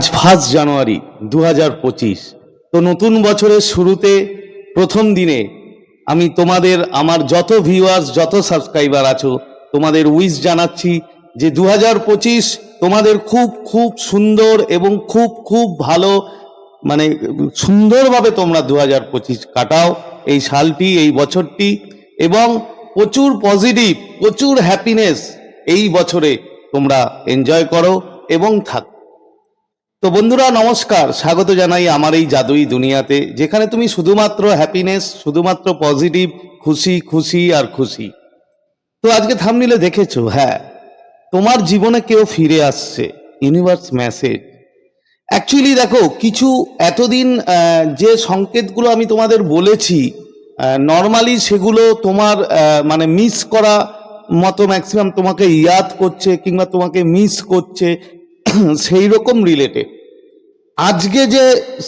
আজ first January দু হাজার পঁচিশ। তো নতুন বছরের শুরুতে প্রথম দিনে আমি তোমাদের, আমার যত ভিউয়ার্স যত সাবস্ক্রাইবার আছো, তোমাদের উইশ জানাচ্ছি যে দু হাজার পঁচিশ তোমাদের খুব খুব সুন্দর এবং খুব খুব ভালো মানে সুন্দরভাবে তোমরা দু হাজার পঁচিশ কাটাও এই সালটি, এই বছরটি এবং প্রচুর পজিটিভ প্রচুর হ্যাপিনেস এই বছরে তোমরা এনজয় করো এবং থাক। তো বন্ধুরা, নমস্কার। স্বাগত জানাই আমার এই জাদুই দুনিয়াতে, যেখানে তুমি শুধুমাত্র হ্যাপিনেস শুধুমাত্র পজিটিভ খুশি খুশি আর খুশি। তো আজকে থামনিলে দেখেছ? হ্যাঁ তোমার জীবনে কেউ ফিরে আসছে। ইউনিভার্স মেসেজ অ্যাকচুয়ালি দেখো, কিছু এতদিন যে সংকেতগুলো আমি তোমাদের বলেছি নর্মালি সেগুলো তোমার মানে মিস করা মতো ম্যাক্সিমাম তোমাকে ইয়াদ করছে কিংবা তোমাকে মিস করছে। সেই রকম রিলেটেড আজকে যে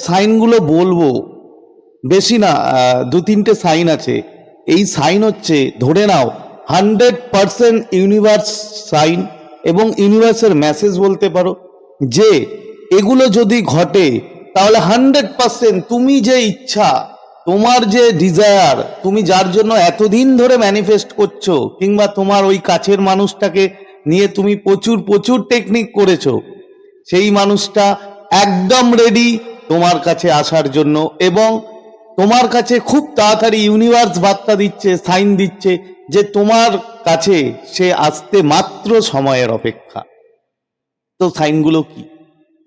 সাইনগুলো বলব, বেশি না দু তিনটে সাইন আছে, এই সাইন হচ্ছে, ধরে নাও হান্ড্রেড পারসেন্ট ইউনিভার্স সাইন এবং ইউনিভার্সের মেসেজ বলতে পারো, যে এগুলো যদি ঘটে, তাহলে হান্ড্রেড পারসেন্ট তুমি যে ইচ্ছা, তোমার যে ডিজায়ার তুমি যার জন্য এতদিন ধরে ম্যানিফেস্ট করছ, কিংবা তোমার ওই কাছের মানুষটাকে নিয়ে তুমি প্রচুর প্রচুর টেকনিক করেছ সেই মানুষটা একদম রেডি তোমার কাছে আসার জন্য এবং তোমার কাছে খুব তাড়াতাড়ি ইউনিভার্স বার্তা দিচ্ছে সাইন দিচ্ছে যে তোমার কাছে সে আসতে মাত্র সময়ের অপেক্ষা। তো সাইনগুলো কি?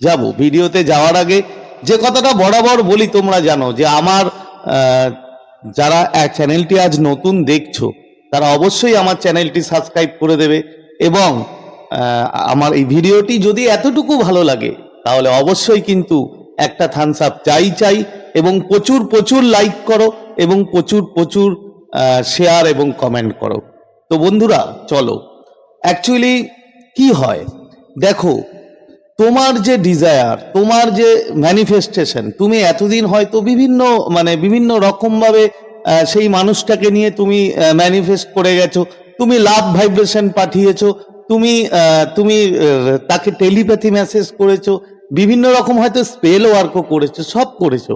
যাব। ভিডিওতে যাওয়ার আগে যে কথাটা বরাবর বলি তোমরা জানো যে আমার যারা চ্যানেলটি আজ নতুন দেখছ, তারা অবশ্যই আমার চ্যানেলটি সাবস্ক্রাইব করে দেবে এবং আমার এই ভিডিওটি যদি এতটুকু ভালো লাগে, তাহলে অবশ্যই কিন্তু একটা থামস আপ চাই চাই এবং প্রচুর প্রচুর লাইক করো এবং প্রচুর প্রচুর শেয়ার এবং কমেন্ট করো। তো বন্ধুরা, চলো। অ্যাকচুয়ালি কি হয়? দেখো, তোমার যে ডিজায়ার তোমার যে ম্যানিফেস্টেশন তুমি এতদিন হয়তো বিভিন্ন মানে বিভিন্ন রকমভাবে সেই মানুষটাকে নিয়ে তুমি ম্যানিফেস্ট করে গেছো, তুমি লাভ ভাইব্রেশন পাঠিয়েছো তুমি তুমি তাকে টেলিপ্যাথি মেসেজ করেছ, বিভিন্ন রকম হয়তো স্পেল ওয়ার্কও করেছ, সব করেছ।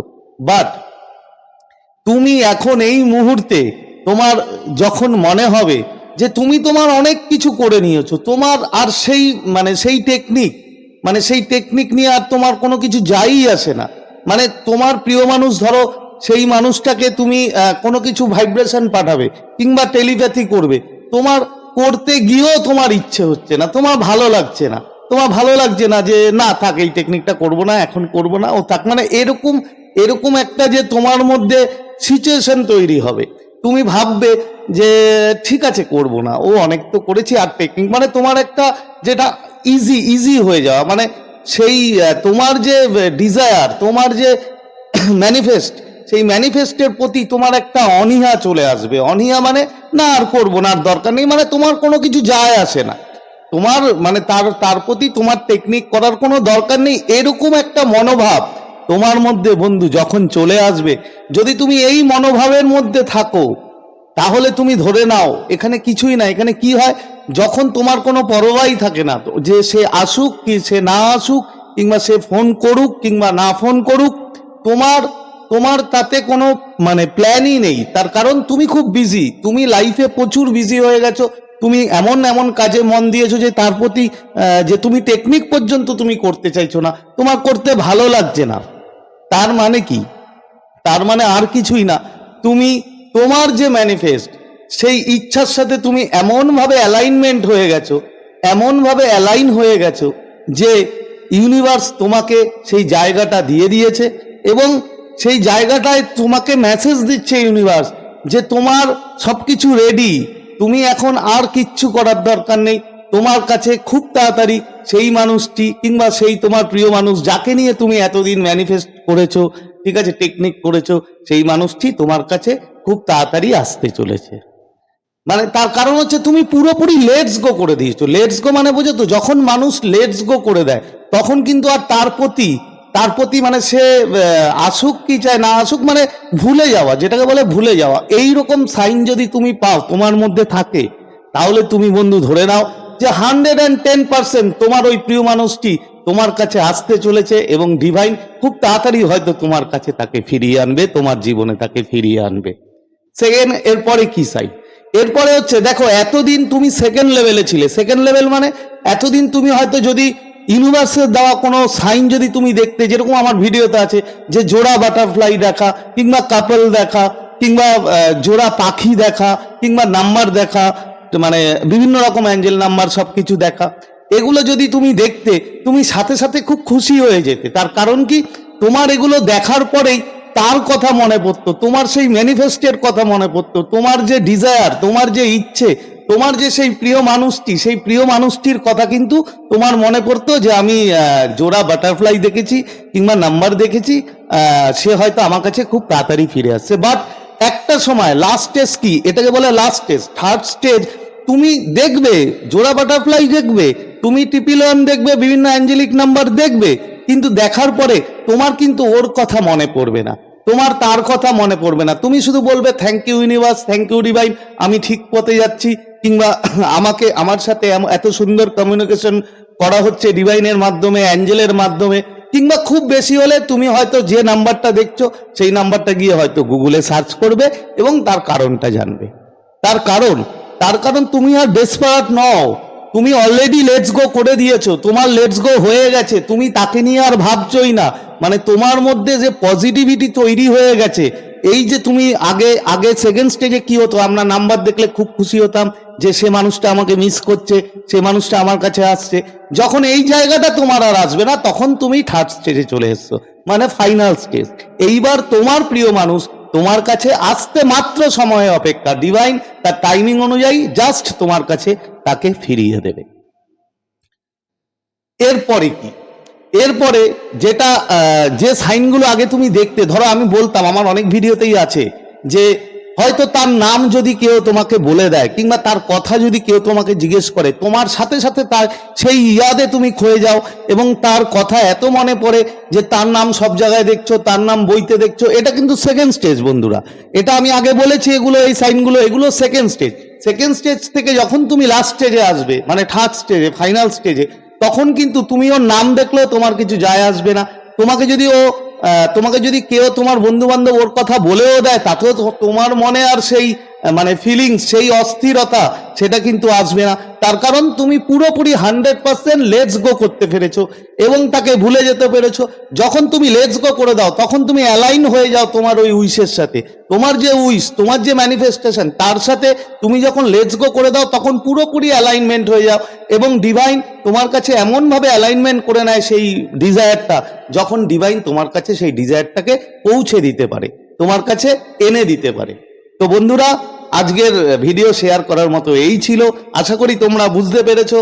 বাট তুমি এখন এই মুহূর্তে তোমার যখন মনে হবে যে তুমি তোমার অনেক কিছু করে নিয়েছো, তোমার আর সেই মানে সেই টেকনিক মানে সেই টেকনিক নিয়ে আর তোমার কোনো কিছু যাই আসে না। মানে তোমার প্রিয় মানুষ ধরো, সেই মানুষটাকে তুমি কোনো কিছু ভাইব্রেশন পাঠাবে কিংবা টেলিপ্যাথি করবে, তোমার করতে গিয়েও তোমার ইচ্ছে হচ্ছে না, তোমার ভালো লাগছে না। তোমার ভালো লাগছে না যে, না, থাক, এই টেকনিকটা করব না, এখন করব না, ও থাক। মানে এরকম এরকম একটা যে তোমার মধ্যে সিচুয়েশন তৈরি হবে। তুমি ভাববে যে, ঠিক আছে, করব না। ও অনেক তো করেছি, আর টেকনিক মানে তোমার একটা যেটা ইজি ইজি হয়ে যাওয়া। মানে সেই তোমার যে ডিজায়ার তোমার যে ম্যানিফেস্ট সেই ম্যানিফেস্টের প্রতি তোমার একটা অনীহা চলে আসবে। অনীহা মানে না, আর করব না, আর দরকার নেই। মানে তোমার কোনো কিছু যায় আসে না। তোমার মানে তার তার প্রতি তোমার টেকনিক করার কোনো দরকার নেই। এরকম একটা মনোভাব তোমার মধ্যে, বন্ধু, যখন চলে আসবে, যদি তুমি এই মনোভাবের মধ্যে থাকো, তাহলে তুমি ধরে নাও, এখানে কিছুই না, এখানে কি হয়? যখন তোমার কোনো পরোয়াই থাকে না যে সে আসুক, কি সে না আসুক, কিংবা সে ফোন করুক, কিংবা না ফোন করুক, তোমার তোমার তাতে কোনো মানে প্ল্যানই নেই। তার কারণ তুমি খুব বিজি তুমি লাইফে প্রচুর বিজি হয়ে গেছো। তুমি এমন এমন কাজে মন দিয়েছ যে তার প্রতি যে তুমি টেকনিক পর্যন্ত তুমি করতে চাইছো না। তোমার করতে ভালো লাগছে না। তার মানে কি? তার মানে আর কিছুই না। তুমি, তোমার যে ম্যানিফেস্ট সেই ইচ্ছার সাথে তুমি এমনভাবে অ্যালাইনমেন্ট হয়ে গেছো, এমনভাবে অ্যালাইন হয়ে গেছো যে ইউনিভার্স তোমাকে সেই জায়গাটা দিয়ে দিয়েছে এবং সেই জায়গাটায় তোমাকে মেসেজ দিচ্ছে ইউনিভার্স যে তোমার সব কিছু রেডি তুমি এখন আর কিচ্ছু করার দরকার নেই। তোমার কাছে খুব তাড়াতাড়ি সেই মানুষটি কিংবা সেই তোমার প্রিয় মানুষ যাকে নিয়ে তুমি এতদিন ম্যানিফেস্ট করেছ, ঠিক আছে টেকনিক করেছ, সেই মানুষটি তোমার কাছে খুব তাড়াতাড়ি আসতে চলেছে। মানে তার কারণ হচ্ছে তুমি পুরোপুরি লেটস গো করে দিয়েছ। লেটস গো মানে বোঝো তো, যখন মানুষ লেটস গো করে দেয়, তখন কিন্তু আর তার প্রতি তার প্রতি মানে সে আসুক কি চায়, না আসুক মানে ভুলে যাওয়া, যেটাকে বলে ভুলে যাওয়া। এই রকম সাইন যদি তুমি পাও, তোমার মধ্যে থাকে, তাহলে তুমি বন্ধু ধরে নাও যে হান্ড্রেড অ্যান্ড টেন পার্সেন্ট তোমার ওই প্রিয় মানুষটি তোমার কাছে আসতে চলেছে এবং ডিভাইন খুব তাড়াতাড়ি হয়তো তোমার কাছে তাকে ফিরিয়ে আনবে, তোমার জীবনে তাকে ফিরিয়ে আনবে। সেকেন্ড, এরপরে কি সাইড এরপরে হচ্ছে, দেখো, এতদিন তুমি সেকেন্ড লেভেলে ছিলে। সেকেন্ড লেভেল মানে এতদিন তুমি হয়তো যদি ইউনিভার্সের দেওয়া কোনো সাইন যদি তুমি দেখতে, যেরকম আমার ভিডিওতে আছে, যে জোড়া বাটারফ্লাই দেখা, কিংবা কাপল দেখা, কিংবা জোড়া পাখি দেখা, কিংবা নাম্বার দেখা মানে বিভিন্ন রকম অ্যাঞ্জেল নাম্বার সব কিছু দেখা। এগুলো যদি তুমি দেখতে, তুমি সাথে সাথে খুব খুশি হয়ে যেতে। তার কারণ কি? তোমার এগুলো দেখার পরেই তার কথা মনে পড়তো, তোমার সেই ম্যানিফেস্টের কথা মনে পড়তো, তোমার যে ডিজায়ার তোমার যে ইচ্ছে, তোমার যে সেই প্রিয় মানুষটি, সেই প্রিয় মানুষটির কথা কিন্তু তোমার মনে পড়তো যে আমি জোড়া বাটারফ্লাই দেখেছি কিংবা নাম্বার দেখেছি সে হয়তো আমার কাছে খুব তাড়াতাড়ি ফিরে আসছে। বাট একটা সময় লাস্ট স্টেজ কি? এটাকে বলে লাস্ট স্টেজ থার্ড স্টেজ তুমি দেখবে, জোড়া বাটারফ্লাই দেখবে, তুমি টিপিলন দেখবে, বিভিন্ন অ্যাঞ্জেলিক নাম্বার দেখবে কিন্তু দেখার পরে তোমার কিন্তু ওর কথা মনে পড়বে না। তোমার তার কথা মনে পড়বে না। তুমি শুধু বলবে thank you universe thank you divine আমি ঠিক পথে যাচ্ছি। কিংবা, আমাকে, আমার সাথে এত সুন্দর কমিউনিকেশন করা হচ্ছে ডিভাইনের মাধ্যমে অ্যাঞ্জেলের মাধ্যমে। কিংবা, খুব বেশি হলে তুমি হয়তো যে নাম্বারটা দেখছ, সেই নাম্বারটা গিয়ে হয়তো গুগলে সার্চ করবে এবং তার কারণটা জানবে। তার কারণ তার কারণ তুমি আর ডেসপারাট নও। তুমি অলরেডি লেটস গো করে দিয়েছ, তোমার লেটস গো হয়ে গেছে, তুমি তাকে নিয়ে আর ভাবছই না। মানে তোমার মধ্যে যে পজিটিভিটি তৈরি হয়ে গেছে, এই যে তুমি আগে আগে সেকেন্ড স্টেজে কি হতো, আমরা নাম্বার দেখলে খুব খুশি হতাম যে সে মানুষটা আমাকে মিস করছে, সে মানুষটা আমার কাছে আসছে। যখন এই জায়গাটা তোমার আর আসবে না, তখন তুমি থার্ড স্টেজে চলে এসছো মানে ফাইনাল স্টেজ এইবার তোমার প্রিয় মানুষ তোমার কাছে আসতে মাত্র সময়ে অপেক্ষা। ডিভাইন তার টাইমিং অনুযায়ী জাস্ট তোমার কাছে তাকে ফিরিয়ে দেবে। এরপরে কি? এরপরে যেটা যে সাইনগুলো আগে তুমি দেখতে, ধরো আমি বলতাম, আমার অনেক ভিডিওতেই আছে যে হয়তো তার নাম যদি কেউ তোমাকে বলে দেয়, কিংবা তার কথা যদি কেউ তোমাকে জিজ্ঞেস করে, তোমার সাথে সাথে তার সেই ইয়াদে তুমি ক্ষয়ে যাও, এবং তার কথা এত মনে পড়ে যে তার নাম সব জায়গায় দেখছ, তার নাম বইতে দেখছ, এটা কিন্তু সেকেন্ড স্টেজ বন্ধুরা। এটা আমি আগে বলেছি, এগুলো, এই সাইনগুলো, এগুলো সেকেন্ড স্টেজ সেকেন্ড স্টেজ থেকে যখন তুমি লাস্ট স্টেজে আসবে মানে থার্ড স্টেজে ফাইনাল স্টেজে তখন কিন্তু তুমি ওর নাম দেখলেও তোমার কিছু যায় আসবে না। তোমাকে যদি ও তোমাকে যদি কেউ তোমার বন্ধু বান্ধব ওর কথা বলেও দেয়, তাতেও তোমার মনে আর সেই মানে ফিলিংস সেই অস্থিরতা, সেটা কিন্তু আসবে না। তার কারণ তুমি পুরোপুরি হান্ড্রেড পার্সেন্ট লেটস গো করতে পেরেছ এবং তাকে ভুলে যেতে পেরেছ। যখন তুমি লেটস গো করে দাও, তখন তুমি অ্যালাইন হয়ে যাও তোমার ওই উইশের সাথে। তোমার যে উইশ তোমার যে ম্যানিফেস্টেশন তার সাথে তুমি যখন লেটস গো করে দাও, তখন পুরোপুরি অ্যালাইনমেন্ট হয়ে যাও এবং ডিভাইন তোমার কাছে এমনভাবে অ্যালাইনমেন্ট করে নেয় সেই ডিজায়ারটা যখন ডিভাইন তোমার কাছে সেই ডিজায়ারটাকে পৌঁছে দিতে পারে, তোমার কাছে এনে দিতে পারে। তো বন্ধুরা, আজকের ভিডিও শেয়ার করার মতো এই ছিল। আশা করি তোমরা বুঝতে পেরেছ।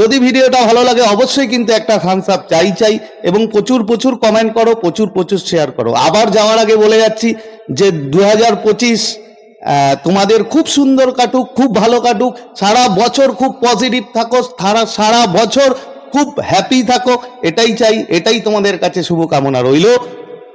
যদি ভিডিওটা ভালো লাগে, অবশ্যই কিন্তু একটা থামস আপ চাই চাই এবং প্রচুর প্রচুর কমেন্ট করো, প্রচুর প্রচুর শেয়ার করো। আবার যাওয়ার আগে বলে যাচ্ছি যে দু হাজার পঁচিশ তোমাদের খুব সুন্দর কাটুক, খুব ভালো কাটুক। সারা বছর খুব পজিটিভ থাকো, সারা সারা বছর খুব হ্যাপি থাকো। এটাই চাই, এটাই তোমাদের কাছে শুভকামনা রইল।